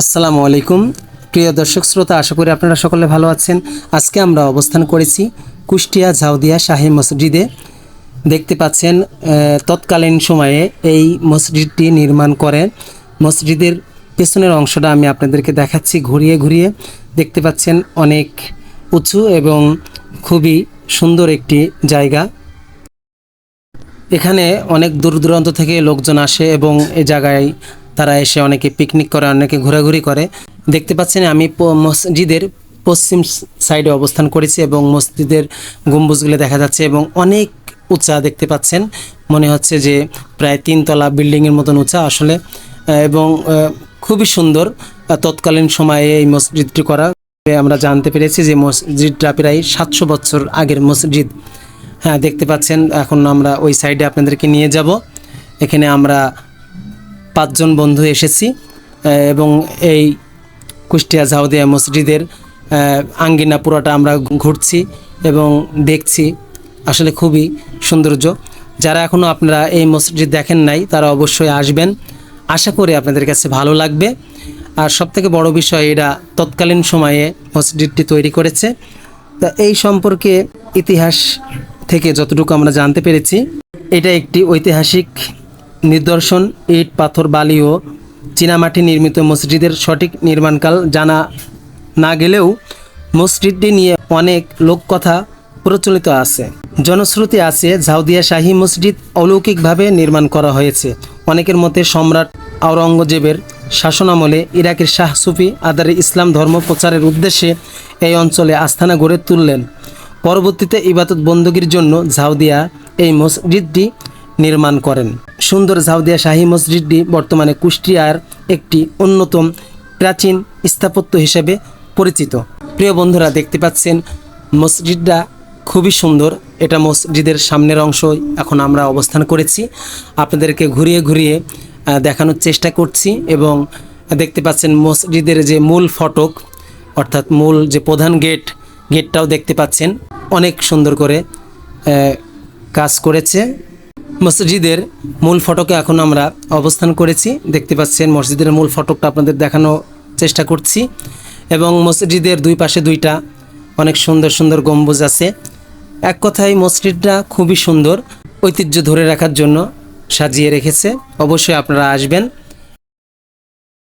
আসসালামু আলাইকুম। প্রিয় দর্শক শ্রোতা, আশা করি আপনারা সকলে ভালো আছেন। আজকে আমরা অবস্থান করেছি কুষ্টিয়া ঝাউদিয়া শাহী মসজিদে। দেখতে পাচ্ছেন তৎকালীন সময়ে এই মসজিদটি নির্মাণ করেন মসজিদের পেছনের অংশটা আমি আপনাদেরকে দেখাচ্ছি ঘুরিয়ে ঘুরিয়ে। দেখতে পাচ্ছেন, অনেক উঁচু এবং খুবই সুন্দর একটি জায়গা। এখানে অনেক দূর দূরান্ত থেকে লোকজন আসে এবং এ জায়গায় তারা এসে অনেকে পিকনিক করে, অনেকে ঘোরাঘুরি করে। দেখতে পাচ্ছেন আমি মসজিদের পশ্চিম সাইডে অবস্থান করেছি এবং মসজিদের গম্বুজগুলো দেখা যাচ্ছে এবং অনেক উঁচা দেখতে পাচ্ছেন। মনে হচ্ছে যে প্রায় তিনতলা বিল্ডিংয়ের মতন উঁচা আসলে। এবং খুবই সুন্দর তৎকালীন সময়ে এই মসজিদটি করা। আমরা জানতে পেরেছি যে মসজিদটা প্রায় সাতশো বছর আগের মসজিদ। হ্যাঁ দেখতে পাচ্ছেন, এখন আমরা ওই সাইডে আপনাদেরকে নিয়ে যাব। এখানে আমরা পাঁচজন বন্ধু এসেছি এবং এই কুষ্টিয়া জাউদিয়া মসজিদের আঙ্গিনা পুরোটা আমরা ঘুরছি এবং দেখছি। আসলে খুবই সৌন্দর্য। যারা এখনও আপনারা এই মসজিদ দেখেন নাই, তারা অবশ্যই আসবেন। আশা করি আপনাদের কাছে ভালো লাগবে। আর সবথেকে বড় বিষয়, এরা তৎকালীন সময়ে মসজিদটি তৈরি করেছে। তা এই সম্পর্কে ইতিহাস থেকে যতটুকু আমরা জানতে পেরেছি, এটা একটি ঐতিহাসিক নিদর্শন, ইট, পাথর, বালি ও চীনামাটি নির্মিত মসজিদের সঠিক নির্মাণকাল জানা না গেলেও মসজিদটি নিয়ে অনেক লোককথা প্রচলিত আছে। জনশ্রুতি আছে, ঝাউদিয়া শাহী মসজিদ অলৌকিকভাবে নির্মাণ করা হয়েছে। অনেকের মতে সম্রাট আওরঙ্গজেবের শাসনামলে ইরাকের শাহ সুফি আদারে ইসলাম ধর্ম প্রচারের উদ্দেশ্যে এই অঞ্চলে আস্থানা গড়ে তুললেন। পরবর্তীতে ইবাদত বন্দগীর জন্য ঝাউদিয়া এই মসজিদটি নির্মাণ করেন। সুন্দর ঝাউদিয়া শাহী মসজিদটি বর্তমানে কুষ্টিয়ার একটি অন্যতম প্রাচীন স্থাপত্য হিসেবে পরিচিত। প্রিয় বন্ধুরা, দেখতে পাচ্ছেন, মসজিদটা খুবই সুন্দর। এটা মসজিদের সামনের অংশ এখন আমরা অবস্থান করেছি। আপনাদেরকে ঘুরিয়ে ঘুরিয়ে দেখানোর চেষ্টা করছি এবং দেখতে পাচ্ছেন, মসজিদের যে মূল ফটক, অর্থাৎ মূল যে প্রধান গেট, গেটটাও দেখতে পাচ্ছেন। অনেক সুন্দর করে কাজ করেছে। মসজিদের মূল ফটকে এখন আমরা অবস্থান করেছি। দেখতে পাচ্ছেন, মসজিদের মূল ফটকটা আপনাদের দেখানোর চেষ্টা করছি এবং মসজিদের দুই পাশে দুইটা অনেক সুন্দর সুন্দর গম্বুজ আছে। এক কথায় মসজিদটা খুবই সুন্দর, ঐতিহ্য ধরে রাখার জন্য সাজিয়ে রেখেছে। অবশ্যই আপনারা আসবেন।